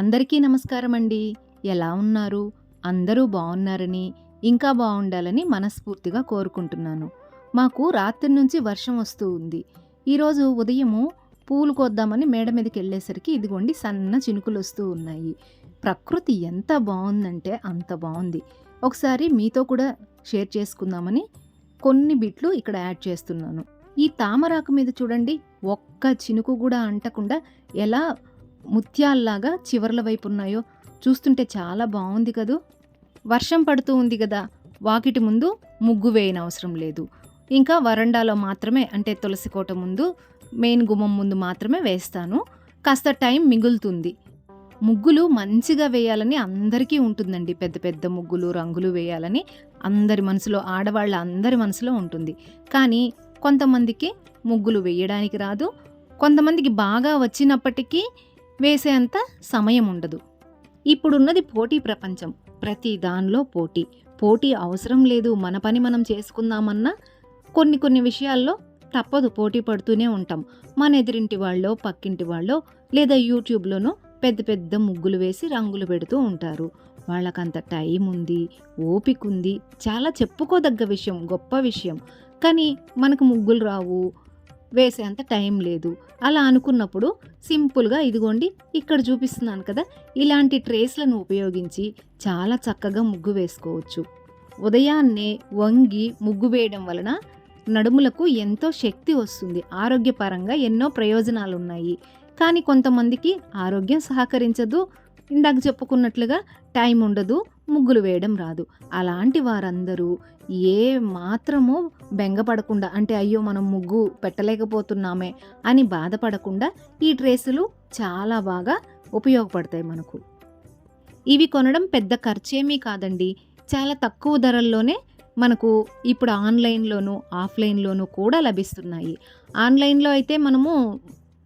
అందరికీ నమస్కారం అండి ఎలా ఉన్నారు? అందరూ బాగున్నారని ఇంకా బాగుండాలని మనస్ఫూర్తిగా కోరుకుంటున్నాను. మాకు రాత్రి నుంచి వర్షం వస్తూ ఉంది. ఈరోజు ఉదయము పూలు కోద్దామని మేడ మీదకి వెళ్ళేసరికి ఇదిగోండి సన్న చినుకులు వస్తూ ఉన్నాయి. ప్రకృతి ఎంత బాగుందంటే అంత బాగుంది. ఒకసారి మీతో కూడా షేర్ చేసుకుందామని కొన్ని బిట్లు ఇక్కడ యాడ్ చేస్తున్నాను. ఈ తామరాకు మీద చూడండి ఒక్క చినుకు కూడా అంటకుండా ఎలా ముత్యాల్లాగా చివర్ల వైపు ఉన్నాయో చూస్తుంటే చాలా బాగుంది కదూ. వర్షం పడుతూ ఉంది కదా వాకిటి ముందు ముగ్గు వేయనవసరం లేదు. ఇంకా వరండాలో మాత్రమే అంటే తులసి కోట ముందు మెయిన్ గుమ్మం ముందు మాత్రమే వేస్తాను. కాస్త టైం మిగులుతుంది. ముగ్గులు మంచిగా వేయాలని అందరికీ ఉంటుందండి. పెద్ద పెద్ద ముగ్గులు రంగులు వేయాలని అందరి మనసులో ఆడవాళ్ళ అందరి మనసులో ఉంటుంది. కానీ కొంతమందికి ముగ్గులు వేయడానికి రాదు. కొంతమందికి బాగా వచ్చినప్పటికీ వేసేంత సమయం ఉండదు ఇప్పుడున్నది పోటీ ప్రపంచం. ప్రతి దానిలో పోటీ. పోటీ అవసరం లేదు. మన పని మనం చేసుకుందామన్నా కొన్ని కొన్ని విషయాల్లో తప్పదు. పోటీ పడుతూనే ఉంటాం. మన ఎదురింటి వాళ్ళో పక్కింటి వాళ్ళో లేదా యూట్యూబ్లోనో పెద్ద పెద్ద ముగ్గులు వేసి రంగులు పెడుతూ ఉంటారు. వాళ్ళకంత టైం ఉంది ఓపిక ఉంది చాలా చెప్పుకోదగ్గ విషయం గొప్ప విషయం. కానీ మనకు ముగ్గులు రావు వేసేంత టైం లేదు. అలా అనుకున్నప్పుడు సింపుల్గా ఇదిగోండి ఇక్కడ చూపిస్తున్నాను కదా ఇలాంటి ట్రేస్లను ఉపయోగించి చాలా చక్కగా ముగ్గు వేసుకోవచ్చు. ఉదయాన్నే వంగి ముగ్గు వేయడం వలన నడుములకు ఎంతో శక్తి వస్తుంది. ఆరోగ్యపరంగా ఎన్నో ప్రయోజనాలు ఉన్నాయి కానీ కొంతమందికి ఆరోగ్యం సహకరించదు. ఇందాక చెప్పుకున్నట్లుగా టైం ఉండదు. ముగ్గులు వేయడం రాదు. అలాంటి వారందరూ ఏ మాత్రము బెంగపడకుండా అంటే అయ్యో మనం ముగ్గు పెట్టలేకపోతున్నామే అని బాధపడకుండా ఈ ట్రేసులు చాలా బాగా ఉపయోగపడతాయి మనకు. ఇవి కొనడం పెద్ద ఖర్చేమీ కాదండి. చాలా తక్కువ ధరల్లోనే మనకు ఇప్పుడు ఆన్లైన్లోను ఆఫ్లైన్లోను కూడా లభిస్తున్నాయి. ఆన్లైన్లో అయితే మనము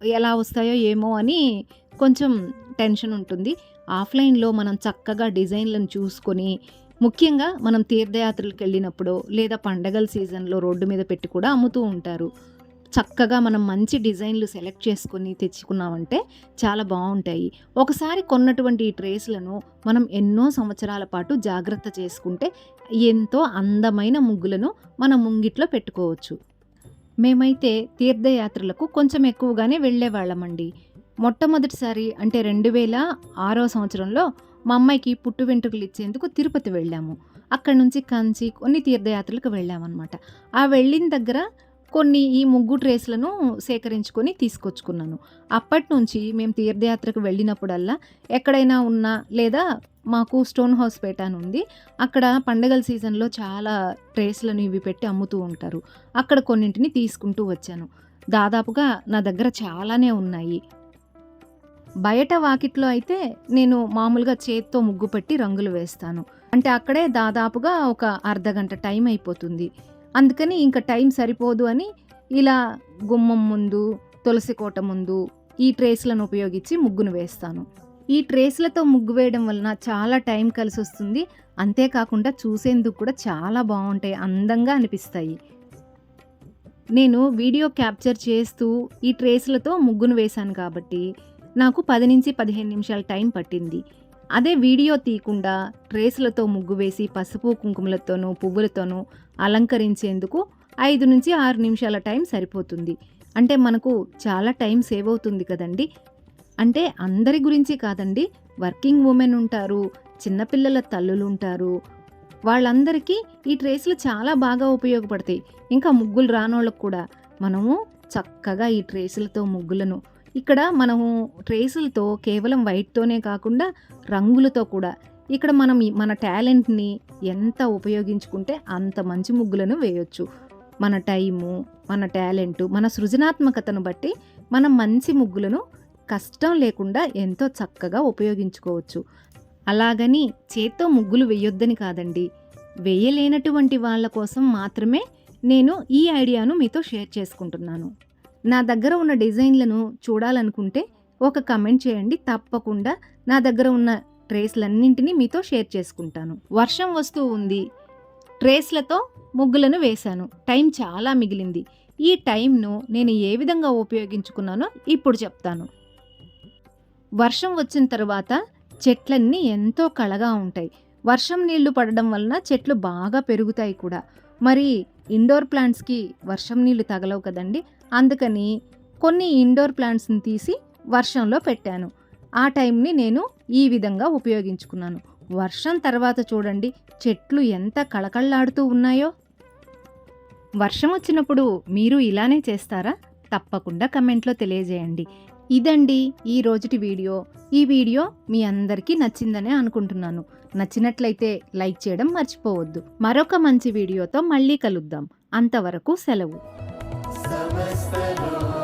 ఎలా వస్తాయో ఏమో అని కొంచెం టెన్షన్ ఉంటుంది. ఆఫ్లైన్లో మనం చక్కగా డిజైన్లను చూసుకొని ముఖ్యంగా మనం తీర్థయాత్రలకు వెళ్ళినప్పుడు లేదా పండగల సీజన్లో రోడ్డు మీద పెట్టి కూడా అమ్ముతూ ఉంటారు. చక్కగా మనం మంచి డిజైన్లు సెలెక్ట్ చేసుకొని తెచ్చుకున్నామంటే చాలా బాగుంటాయి. ఒకసారి కొన్నటువంటి ఈ ట్రేస్లను మనం ఎన్నో సంవత్సరాల పాటు జాగ్రత్త చేసుకుంటే ఎంతో అందమైన ముగ్గులను మన ముంగిట్లో పెట్టుకోవచ్చు. మేమైతే తీర్థయాత్రలకు కొంచెం ఎక్కువగానే వెళ్ళేవాళ్ళమండి. మొట్టమొదటిసారి అంటే రెండు వేల ఆరో సంవత్సరంలో మా అమ్మాయికి పుట్టు వెంట్రుకలు ఇచ్చేందుకు తిరుపతి వెళ్ళాము. అక్కడి నుంచి కంచి కొన్ని తీర్థయాత్రలకు వెళ్ళామన్నమాట. ఆ వెళ్ళిన దగ్గర కొన్ని ఈ ముగ్గు ట్రేస్లను సేకరించుకొని తీసుకొచ్చుకున్నాను. అప్పటి నుంచి మేము తీర్థయాత్రకు వెళ్ళినప్పుడల్లా ఎక్కడైనా ఉన్నా లేదా మాకు స్టోన్ హౌస్ పేట అని ఉంది. అక్కడ పండగల సీజన్లో చాలా ట్రేస్లను ఇవి పెట్టి అమ్ముతూ ఉంటారు. అక్కడ కొన్నింటిని తీసుకుంటూ వచ్చాను. దాదాపుగా నా దగ్గర చాలానే ఉన్నాయి. బయట వాకిట్లో అయితే నేను మామూలుగా చేత్తో ముగ్గు పెట్టి రంగులు వేస్తాను. అంటే అక్కడే దాదాపుగా ఒక అర్ధ గంట టైం అయిపోతుంది. అందుకని ఇంకా టైం సరిపోదు అని ఇలా గుమ్మం ముందు తులసి కోట ముందు ఈ ట్రేస్లను ఉపయోగించి ముగ్గును వేస్తాను. ఈ ట్రేస్లతో ముగ్గు వేయడం వలన చాలా టైం కలిసి వస్తుంది. అంతేకాకుండా చూసేందుకు కూడా చాలా బాగుంటాయి అందంగా అనిపిస్తాయి. నేను వీడియో క్యాప్చర్ చేస్తూ ఈ ట్రేస్లతో ముగ్గును వేశాను కాబట్టి నాకు పది నుంచి పదిహేను నిమిషాల టైం పట్టింది. అదే వీడియో తీయకుండా ట్రేస్లతో ముగ్గు వేసి పసుపు కుంకుమలతోనూ పువ్వులతోనూ అలంకరించేందుకు ఐదు నుంచి ఆరు నిమిషాల టైం సరిపోతుంది. అంటే మనకు చాలా టైం సేవ్ అవుతుంది కదండి? అంటే అందరి గురించి కాదండి. వర్కింగ్ ఉమెన్ ఉంటారు చిన్నపిల్లల తల్లులు ఉంటారు. వాళ్ళందరికీ ఈ ట్రేస్లు చాలా బాగా ఉపయోగపడతాయి. ఇంకా ముగ్గులు రానోళ్ళకు కూడా. మనము చక్కగా ఈ ట్రేసులతో ముగ్గులను ఇక్కడ మనము ట్రేసులతో కేవలం వైట్తోనే కాకుండా రంగులతో కూడా ఇక్కడ మనం మన టాలెంట్ని ఎంత ఉపయోగించుకుంటే అంత మంచి ముగ్గులను వేయొచ్చు. మన టైము మన టాలెంట్ మన సృజనాత్మకతను బట్టి మనం మంచి ముగ్గులను కష్టం లేకుండా ఎంతో చక్కగా ఉపయోగించుకోవచ్చు. అలాగని చేత్తో ముగ్గులు వేయొద్దని కాదండి. వేయలేనటువంటి వాళ్ళ కోసం మాత్రమే నేను ఈ ఐడియాను మీతో షేర్ చేసుకుంటున్నాను. నా దగ్గర ఉన్న డిజైన్లను చూడాలనుకుంటే ఒక కమెంట్ చేయండి. తప్పకుండా నా దగ్గర ఉన్న ట్రేస్లన్నింటినీ మీతో షేర్ చేసుకుంటాను. వర్షం వస్తూ ఉంది. ట్రేస్లతో ముగ్గులను వేశాను. టైం చాలా మిగిలింది. ఈ టైంను నేను ఏ విధంగా ఉపయోగించుకున్నానో ఇప్పుడు చెప్తాను. వర్షం వచ్చిన తర్వాత చెట్లన్నీ ఎంతో కళగా ఉంటాయి. వర్షం నీళ్ళు పడడం వలన చెట్లు బాగా పెరుగుతాయి కూడా. మరి ఇండోర్ ప్లాంట్స్కి వర్షం నీళ్ళు తగలవు కదండి. అందుకని కొన్ని ఇండోర్ ప్లాంట్స్ని తీసి వర్షంలో పెట్టాను. ఆ టైంని నేను ఈ విధంగా ఉపయోగించుకున్నాను. వర్షం తర్వాత చూడండి చెట్లు ఎంత కళకళలాడుతూ ఉన్నాయో. వర్షం వచ్చినప్పుడు మీరు ఇలానే చేస్తారా? తప్పకుండా కమెంట్లో తెలియజేయండి. ఇదండి ఈ రోజుటి వీడియో. ఈ వీడియో మీ అందరికీ నచ్చిందనే అనుకుంటున్నాను. నచ్చినట్లయితే లైక్ చేయడం మర్చిపోవద్దు. మరొక మంచి వీడియోతో మళ్ళీ కలుద్దాం. అంతవరకు సెలవు. సమస్తలో